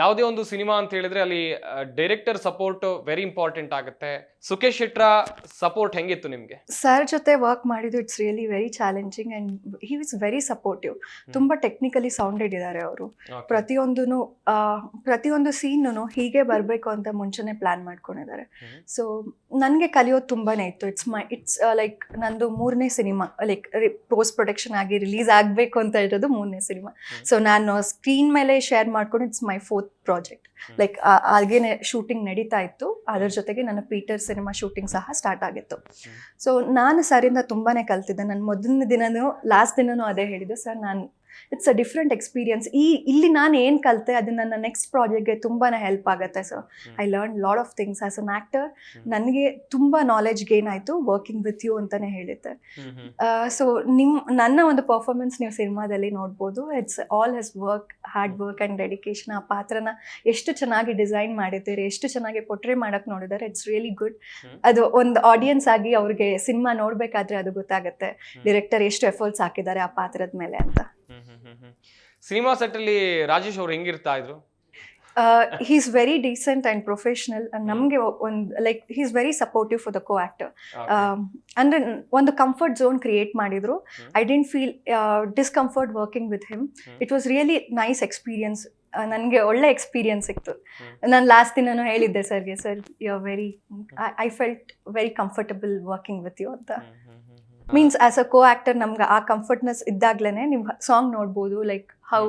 ಯಾವುದೇ ಒಂದು ಸಿನಿಮಾ ಅಂತ ಹೇಳಿದ್ರೆ ಅಲ್ಲಿ ಡೈರೆಕ್ಟರ್ ಸಪೋರ್ಟ್ ವೆರಿ ಇಂಪಾರ್ಟೆಂಟ್ ಆಗುತ್ತೆ. ಸುಖೇಶ್ ಶೆಟ್ರ ಸಪೋರ್ಟ್ ಹೆಂಗಿತ್ತು ನಿಮಗೆ? ಸರ್ ಜೊತೆ ವರ್ಕ್ ಮಾಡಿದ್ದು it's really very challenging and he was very supportive ತುಂಬ ಟೆಕ್ನಿಕಲಿ ಸೌಂಡೆಡ್ ಇದ್ದಾರೆ ಅವರು. ಪ್ರತಿಯೊಂದು ಪ್ರತಿಯೊಂದೂ ಸೀನು ಹೀಗೆ ಬರಬೇಕು ಅಂತ ಮುಂಚೆನೆ ಪ್ಲಾನ್ ಮಾಡ್ಕೊಂಡಿದ್ದಾರೆ. ಸೊ ನನಗೆ ಕಲಿಯೋದು ತುಂಬಾ ಇತ್ತು. ಇಟ್ಸ್ ಮೈ ಇಟ್ಸ್ ಲೈಕ್ ನಂದು ಮೂರನೇ ಸಿನಿಮಾ ಲೈಕ್ ಪೋಸ್ಟ್ ಪ್ರೊಡಕ್ಷನ್ ಆಗಿ ರಿಲೀಸ್ ಆಗಬೇಕು ಅಂತ ಇರೋದು ಮೂರನೇ ಸಿನಿಮಾ. ಸೊ ನಾನು ಸ್ಕ್ರೀನ್ ಮೇಲೆ ಶೇರ್ ಮಾಡ್ಕೊಂಡು it's my fourth project. Like ಹಾಗೇನೆ ಶೂಟಿಂಗ್ ನಡೀತಾ ಇತ್ತು. ಅದ್ರ ಜೊತೆಗೆ ನನ್ನ ಪೀಟರ್ ಸಿನಿಮಾ ಶೂಟಿಂಗ್ ಸಹ ಸ್ಟಾರ್ಟ್ ಆಗಿತ್ತು. ಸೊ ನಾನು ಸರಿಂದ ತುಂಬಾನೇ ಕಲ್ತಿದ್ದೆ. ನನ್ನ ಮೊದಲನೇ ದಿನನೂ ಲಾಸ್ಟ್ ದಿನನೂ ಅದೇ ಹೇಳಿದ್ದು. ಸರ್ ನಾನು ಇಟ್ಸ್ ಅ ಡಿಫ್ರೆಂಟ್ ಎಕ್ಸ್ಪೀರಿಯನ್ಸ್ ಈ ಇಲ್ಲಿ ನಾನು ಏನು ಕಲಿತೆ ಅದು ನನ್ನ ನೆಕ್ಸ್ಟ್ ಪ್ರಾಜೆಕ್ಟ್ಗೆ ತುಂಬಾ ಹೆಲ್ಪ್ ಆಗುತ್ತೆ so I learn lot of things as an actor. ನನಗೆ ತುಂಬ ನಾಲೆಜ್ ಗೇನ್ ಆಯಿತು ವರ್ಕಿಂಗ್ ವಿತ್ ಯು ಅಂತಲೇ ಹೇಳಿದ್ದೆ. ಹ್ಮ್. ಸೊ ನಿಮ್ಮ ನನ್ನ ಒಂದು ಪರ್ಫಾರ್ಮೆನ್ಸ್ ನೀವು ಸಿನಿಮಾದಲ್ಲಿ ನೋಡ್ಬೋದು. It's all his work hard work and dedication ಆ ಪಾತ್ರನ ಎಷ್ಟು ಚೆನ್ನಾಗಿ ಡಿಸೈನ್ ಮಾಡಿದ್ದೀರಿ ಎಷ್ಟು ಚೆನ್ನಾಗಿ ಪೊಟ್ರೆ ಮಾಡೋಕ್ಕೆ ನೋಡಿದ್ದಾರೆ ಇಟ್ಸ್ ರಿಯಲಿ ಗುಡ್ ಅದು ಒಂದು ಆಡಿಯನ್ಸ್ ಆಗಿ ಅವ್ರಿಗೆ ಸಿನಿಮಾ ನೋಡಬೇಕಾದ್ರೆ ಅದು ಗೊತ್ತಾಗುತ್ತೆ. ಡಿರೆಕ್ಟರ್ ಎಷ್ಟು ಎಫರ್ಟ್ಸ್ ಹಾಕಿದ್ದಾರೆ ಆ ಪಾತ್ರದ ಮೇಲೆ ಅಂತ. ಸಿನಿಮಾ ಸೆಟ್ ಅಲ್ಲಿ ರಾಜೇಶ್ ಅವ್ರು ಹೆಂಗಿರ್ತಾ ಇದ್ರು? He is very decent and professional ನಮಗೆ ಒಂದು like he is very supportive for the co actor Okay. ಅಂದರೆ ಒಂದು ಕಂಫರ್ಟ್ ಝೋನ್ ಕ್ರಿಯೇಟ್ ಮಾಡಿದ್ರು. I didn't feel discomfort working with him. It was really nice experience ನನಗೆ ಒಳ್ಳೆ experience ಸಿಕ್ತು. ನಾನು last ದಿನನೂ ಹೇಳಿದ್ದೆ ಸರ್ಗೆ sir you are very I felt very comfortable working with you ಅಂತ. Means as a co actor ನಮ್ಗೆ ಆ ಕಂಫರ್ಟ್ನೆಸ್ ಇದ್ದಾಗ್ಲೇ ನೀವು ಸಾಂಗ್ ನೋಡ್ಬೋದು ಲೈಕ್ ಹೌ.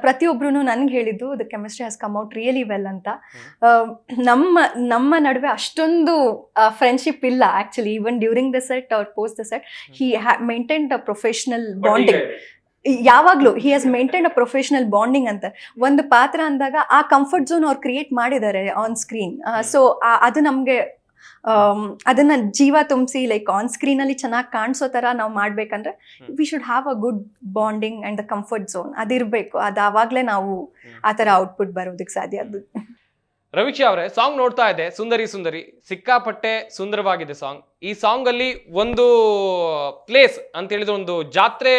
ಪ್ರತಿಯೊಬ್ರು ನನ್ಗೆ ಹೇಳಿದ್ದು the chemistry has come out really well ಅಂತ. ನಮ್ಮ ನಮ್ಮ ನಡುವೆ ಅಷ್ಟೊಂದು ಫ್ರೆಂಡ್ಶಿಪ್ ಇಲ್ಲ actually even during the set ಅವ್ರ post the set he maintain the professional bonding ಯಾವಾಗ್ಲೂ ಯಾವಾಗಲೂ he has maintain a professional bonding ಅಂತ. ಒಂದು ಪಾತ್ರ ಅಂದಾಗ ಆ ಕಂಫರ್ಟ್ ಝೋನ್ ಅವ್ರು ಕ್ರಿಯೇಟ್ ಮಾಡಿದ್ದಾರೆ ಆನ್ ಸ್ಕ್ರೀನ್ ಸೊ ಅದು ನಮಗೆ ಅದನ್ನ ಜೀವ ತುಂಬಿಸಿ ಲೈಕ್ ಆನ್ ಸ್ಕ್ರೀನಲ್ಲಿ ಚೆನ್ನಾಗಿ ಕಾಣಿಸೋ ಥರ ನಾವು ಮಾಡ್ಬೇಕಂದ್ರೆ. We should have a good bonding and the comfort zone ಅದಿರಬೇಕು. ಅದು ಆವಾಗಲೇ ನಾವು. ಆ ಥರ ಔಟ್ಪುಟ್ ಬರೋದಕ್ಕೆ ಸಾಧ್ಯ ಅದು. ರವಿಕ್ಷಾ ಅವರೇ ಸಾಂಗ್ ನೋಡ್ತಾ ಇದೆ ಸುಂದರಿ ಸುಂದರಿ. ಸಿಕ್ಕಾಪಟ್ಟೆ ಸುಂದರವಾಗಿದೆ ಸಾಂಗ್ ಈ ಸಾಂಗ್ ಅಲ್ಲಿ ಒಂದು ಪ್ಲೇಸ್ ಅಂತ ಹೇಳಿದ್ರೆ ಒಂದು ಜಾತ್ರೆ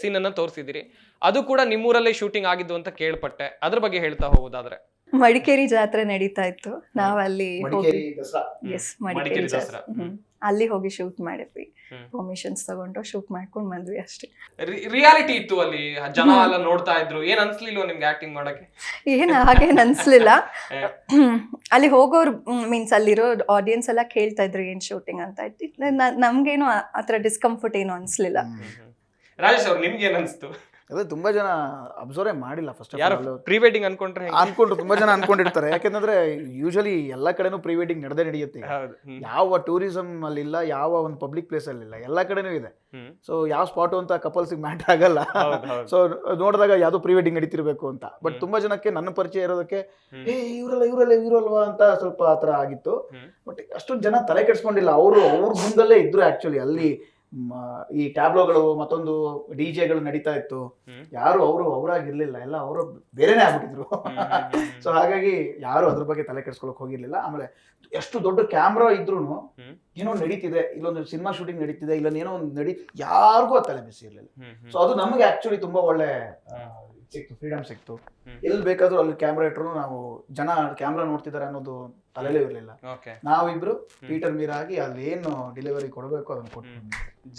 ಸೀನ್ ಅನ್ನ ತೋರಿಸಿದಿರಿ ಅದು ಕೂಡ ನಿಮ್ಮೂರಲ್ಲೇ ಶೂಟಿಂಗ್ ಆಗಿದ್ದು ಅಂತ ಕೇಳ್ಪಟ್ಟೆ. ಅದ್ರ ಬಗ್ಗೆ ಹೇಳ್ತಾ ಹೋಗೋದಾದ್ರೆ. ಮಡಿಕೇರಿ ಜಾತ್ರೆ ನಡೀತಾ ಇತ್ತು. ನಾವಲ್ಲಿ ಅಲ್ಲಿ ಹೋಗಿ ದಸರಾ. ಎಸ್ ಮಡಿಕೇರಿ. ಜಾತ್ರೆ. ಅಲ್ಲಿ ಹೋಗಿ ಶೂಟ್ ಮಾಡಿದ್ವಿ. ಪರ್ಮಿಷನ್ಸ್ ತಗೊಂಡು ಶೂಟ್ ಮಾಡ್ಕೊಂಡು ಬಂದ್ವಿ ಅಷ್ಟೇ. ರಿಯಾಲಿಟಿ ಇತ್ತು ಅಲ್ಲಿ. ಜನ ಎಲ್ಲ ನೋಡ್ತಾ ಇದ್ರು. ಏನ್ ಅನ್ಸ್ಲಿಲ್ಲ ನಿಮ್ಗೆ ಆಕ್ಟಿಂಗ್ ಮಾಡಕ್ಕೆ? ಏನು ಹಾಗೇನ್ ಅನ್ಸ್ಲಿಲ್ಲ. ಅಲ್ಲಿ ಹೋಗೋರು ಮೀನ್ಸ್ ಅಲ್ಲಿರೋ ಆಡಿಯನ್ಸ್ ಎಲ್ಲ ಕೇಳ್ತಾ ಇದ್ರು ಏನ್ ಶೂಟಿಂಗ್ ಅಂತ. ನಮ್ಗೇನು ಆತರ ಡಿಸ್ಕಂಫರ್ಟ್ ಏನು ಅನ್ಸ್ಲಿಲ್ಲ. ರಾಜೇಶ್ ಅವ್ರು ನಿಮ್ಗೆ ಏನ್ ಅನ್ಸ್ತು? ಅದೇ ತುಂಬಾ ಜನ ಅಬ್ಸರ್ವ್ ಮಾಡಿಲ್ಲ ಫಸ್ಟ್ ಯಾರು ಪ್ರೀ ವೆಡ್ಡಿಂಗ್ ಅನ್ಕೊಂಡ್ರೆ? ಅನ್ಕೊಂಡ್ರು ತುಂಬಾ ಜನ ಅನ್ಕೊಂಡಿರ್ತಾರೆ. ಯಾಕಂದ್ರೆ ಯೂಶಲಿ ಎಲ್ಲ ಕಡೆನೂ ಪ್ರೀ ವೆಡ್ಡಿಂಗ್ ನಡೆದೇ ನಡೆಯುತ್ತೆ. ಯಾವ ಟೂರಿಸಂ ಅಲ್ಲಿ ಇಲ್ಲ ಯಾವ ಒಂದು ಪಬ್ಲಿಕ್ ಪ್ಲೇಸ್ ಅಲ್ಲಿ ಇಲ್ಲ ಎಲ್ಲ ಕಡೆನೂ ಇದೆ. ಸೊ ಯಾವ ಸ್ಪಾಟ್ ಅಂತ ಕಪಲ್ಸ್ ಮ್ಯಾಟ್ ಆಗಲ್ಲ. ಸೊ ನೋಡಿದಾಗ ಯಾವ್ದು ಪ್ರೀ ವೆಡ್ಡಿಂಗ್ ನಡೀತಿರ್ಬೇಕು ಅಂತ. ಬಟ್ ತುಂಬಾ ಜನಕ್ಕೆ ನನ್ನ ಪರಿಚಯ ಇರೋದಕ್ಕೆ. ಏ ಇವರಲ್ಲ ಇವರಲ್ಲ ಇವರಲ್ವಾ? ಅಂತ ಸ್ವಲ್ಪ ಆತರ ಆಗಿತ್ತು. ಬಟ್ ಅಷ್ಟೊಂದು ಜನ ತಲೆ ಕೆಡ್ಸ್ಕೊಂಡಿಲ್ಲ. ಅವರು ಅವ್ರ ಮುಂದಲ್ಲೇ ಇದ್ರು ಆಕ್ಚುಲಿ ಅಲ್ಲಿ. ಈ ಟ್ಯಾಬ್ಲೋಗಳು ಮತ್ತೊಂದು ಡಿ ಜೆಗಳು ನಡೀತಾ ಇತ್ತು. ಯಾರು ಅವರು ಅವರಾಗಿರ್ಲಿಲ್ಲ. ಎಲ್ಲ ಅವರು ಬೇರೆನೇ ಆಗ್ಬಿಟ್ಟಿದ್ರು. ಸೊ ಹಾಗಾಗಿ ಯಾರು ಅದ್ರ ಬಗ್ಗೆ ತಲೆ ಕೆಡ್ಸ್ಕೊಳಕ್ ಹೋಗಿರ್ಲಿಲ್ಲ. ಆಮೇಲೆ ಎಷ್ಟು ದೊಡ್ಡ ಕ್ಯಾಮ್ರಾ ಇದ್ರು. ಏನೋ ನಡೀತಿದೆ ಇಲ್ಲೊಂದು ಸಿನಿಮಾ ಶೂಟಿಂಗ್ ನಡೀತಿದೆ ಇಲ್ಲ ಏನೋ ಒಂದು ನಡಿ ಯಾರಿಗೂ ಆ ತಲೆ ಬಿಸಿ ಇರಲಿಲ್ಲ. ಸೊ ಅದು ನಮಗೆ ಆಕ್ಚುಲಿ ತುಂಬಾ ಒಳ್ಳೆ ಸಿಕ್ತು ಫ್ರೀಡಮ್ ಸಿಕ್ತು. ಎಲ್ಲಿ ಬೇಕಾದ್ರೂ ಅಲ್ಲಿ ಕ್ಯಾಮ್ರಾ ಇಟ್ಟರು ನಾವು ಜನ ಕ್ಯಾಮ್ರಾ ನೋಡ್ತಿದ್ದಾರೆ ಅನ್ನೋದು ತಲೆಲೇ ಇರಲಿಲ್ಲ. ನಾವಿಬ್ರು ಪೀಟರ್ ಮೀರ್ ಆಗಿ ಅಲ್ಲಿ ಏನು ಡೆಲಿವರಿ ಕೊಡಬೇಕು ಅದನ್ನ ಕೊಟ್ಟು.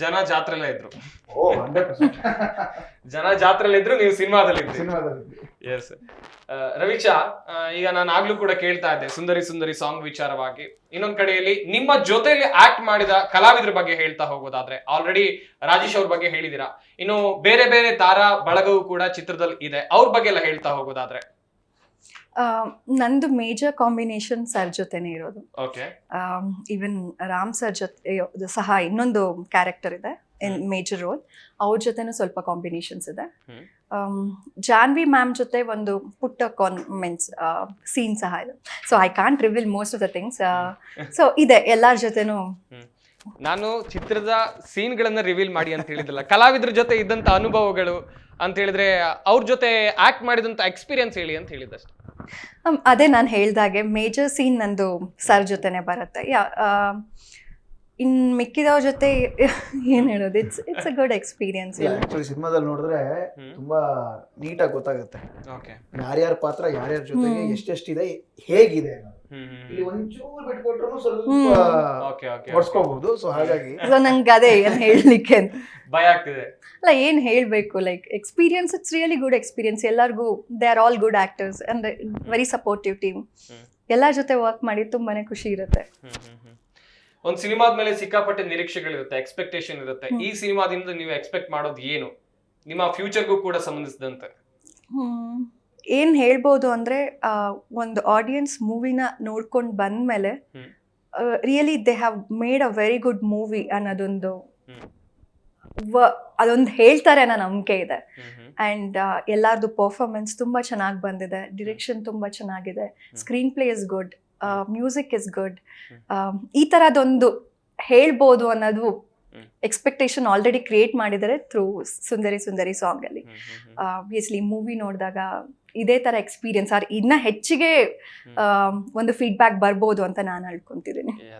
ಜನ ಜಾತ್ರೆಲ್ಲ ಇದ್ರು. ಜನ ಜಾತ್ರೆಲ್ಲ ಇದ್ರು ನೀವು ಸಿನಿಮಾದಲ್ಲಿ ಸಿನಿಮಾದಲ್ಲಿ ಎಸ್ ರವಿಚಾ ಈಗ ನಾನು ಆಗ್ಲೂ ಕೂಡ ಕೇಳ್ತಾ ಇದ್ದೆ ಸುಂದರಿ ಸುಂದರಿ ಸಾಂಗ್ ವಿಚಾರವಾಗಿ. ಇನ್ನೊಂದ್ ಕಡೆಯಲ್ಲಿ ನಿಮ್ಮ ಜೊತೆಯಲ್ಲಿ ಆಕ್ಟ್ ಮಾಡಿದ ಕಲಾವಿದ್ರ ಬಗ್ಗೆ ಹೇಳ್ತಾ ಹೋಗೋದಾದ್ರೆ ಆಲ್ರೆಡಿ ರಾಜೇಶ್ ಅವ್ರ ಬಗ್ಗೆ ಹೇಳಿದಿರಾ. ಇನ್ನು ಬೇರೆ ಬೇರೆ ತಾರಾ ಬಳಗವು ಕೂಡ ಚಿತ್ರದಲ್ಲಿ ಇದೆ ಅವ್ರ ಬಗ್ಗೆ ಎಲ್ಲ ಹೇಳ್ತಾ ಹೋಗೋದಾದ್ರೆ. ನಂದು ಮೇಜರ್ ಕಾಂಬಿನೇಷನ್ ಸರ್ ಜೊತೆನೆ ಇರೋದು. ಓಕೆ ಈವನ್ ರಾಮ್ ಸರ್ ಜೊತೆ ಸಹ ಇನ್ನೊಂದು ಕ್ಯಾರೆಕ್ಟರ್ ಇದೆ. ಮೇಜರ್ ರೋಲ್ ಅವ್ರ ಜೊತೆನೂ ಸ್ವಲ್ಪ ಕಾಂಬಿನೇಷನ್ಸ್ ಇದೆ. ಜಾನ್ವಿ ಮ್ಯಾಮ್ ಜೊತೆ ಒಂದು ಪುಟ್ಟ ಕಾನ್ ಮೀನ್ಸ್ ಸೀನ್ ಸಹ ಇದೆ. So I can't reveal most of the things so ಇದೆ ಎಲ್ಲರ ಜೊತೆನೂ. ನಾನು ಚಿತ್ರದ ಸೀನ್ಗಳನ್ನ ರಿವೀಲ್ ಮಾಡಿ ಅಂತ ಹೇಳಿದಲ್ಲ ಕಲಾವಿದ್ರ ಜೊತೆ ಇದ್ದಂತ ಅನುಭವಗಳು ಅಂತ ಹೇಳಿದ್ರೆ ಅವ್ರ ಜೊತೆ ಆಕ್ಟ್ ಮಾಡಿದಂತ ಎಕ್ಸ್ಪೀರಿಯನ್ಸ್ ಹೇಳಿ ಅಂತ ಹೇಳಿದಷ್ಟೇ. Um, ಅದೇ ನಾನು ಹೇಳ್ದಾಗೆ ಮೇಜರ್ ಸೀನ್ ನಂದು ಸರ್ ಜೊತೆನೆ ಬರುತ್ತೆ. ಇನ್ ಮಿಕ್ಕಿದವ್ರ ಜೊತೆ ಏನ್ ಹೇಳೋದು? It's it's a good experience actually ಸಿನಿಮಾದಲ್ಲಿ ನೋಡಿದ್ರೆ. ತುಂಬಾ ನೀಟಾಗಿ ಗೊತ್ತಾಗುತ್ತೆ. ಓಕೆ ಯಾರ್ಯಾರ ಪಾತ್ರ ಯಾರ್ಯಾರ ಜೊತೆಗೆ ಎಷ್ಟೆಷ್ಟಿದೆ ಹೇಗಿದೆ ಇಲ್ಲಿ ಒಂಚೂರು ಬಿಟ್ಕೊಟ್ರು ಸ್ವಲ್ಪ ಹೊಡ್ಸ್ಕೋಬಹುದು ಸೊ ಹಾಗಾಗಿ ಸೊ ನಂಗೆ ಅದೇ ಏನ್ ಹೇಳ್ಲಿಕ್ಕೆ ಅಂತ. ಭಯ ಆಗ್ತಿದೆ. ಅಲ್ಲ ಏನ್ ಹೇಳ್ಬೇಕು? Like experience it's really good experience ಎಲ್ಲರಿಗೂ they are all good actors and very supportive team. ಎಲ್ಲರ ಜೊತೆ ವರ್ಕ್ ಮಾಡಿ ತುಂಬಾನೇ ಖುಷಿ ಇರುತ್ತೆ. ಒಂದ್ ಸಿನಿಮಾದ ಮೇಲೆ ಸಿಕ್ಕಾಪಟ್ಟೆ ನಿರೀಕ್ಷೆಗಳಿರುತ್ತೆ ಎಕ್ಸ್ಪೆಕ್ಟೇಷನ್ ಇರುತ್ತೆ. ಈ ಸಿನಿಮಾದಿಂದ ನೀವು ಎಕ್ಸ್ಪೆಕ್ಟ್ ಮಾಡೋದು ಏನು? ನಿಮ್ಮ ಫ್ಯೂಚರ್ಗೂ ಕೂಡ ಸಂಬಂಧಿಸಿದಂತೆ. ಏನ್ ಹೇಳ್ಬೋದು ಅಂದ್ರೆ ಒಂದು ಆಡಿಯನ್ಸ್ ಮೂವಿನ ನೋಡ್ಕೊಂಡು ಬಂದ್ಮೇಲೆ ಮೇಲೆ really they have made a very good movie ಅನ್ನೋದೊಂದು. ಅದೊಂದು ಹೇಳ್ತಾರೆ ಅನ್ನೋ ನಂಬಿಕೆ ಇದೆ. ಅಂಡ್ ಎಲ್ಲಾರ್ದು ಎಲ್ಲರದು ಪರ್ಫಾರ್ಮೆನ್ಸ್ ತುಂಬಾ ಚೆನ್ನಾಗಿ ಬಂದಿದೆ ಡಿರೆಕ್ಷನ್ ತುಂಬಾ ಚೆನ್ನಾಗಿದೆ screenplay is good music is good ಈ ಥರದೊಂದು ಹೇಳ್ಬೋದು ಅನ್ನೋದು. ಎಕ್ಸ್ಪೆಕ್ಟೇಷನ್ ಆಲ್ರೆಡಿ ಕ್ರಿಯೇಟ್ ಮಾಡಿದರೆ ಥ್ರೂ ಸುಂದರಿ ಸುಂದರಿ ಸಾಂಗಲ್ಲಿ. ಆಬ್ವಿಯಸ್ಲಿ ಮೂವಿ ನೋಡಿದಾಗ ಇದೇ ಥರ ಎಕ್ಸ್ಪೀರಿಯನ್ಸ್ ಆರ್ ಇನ್ನ ಹೆಚ್ಚಿಗೆ ಒಂದು ಫೀಡ್ಬ್ಯಾಕ್ ಬರ್ಬೋದು ಅಂತ ನಾನು ಅನ್ಕೊಂತಿದ್ದೀನಿ Yes.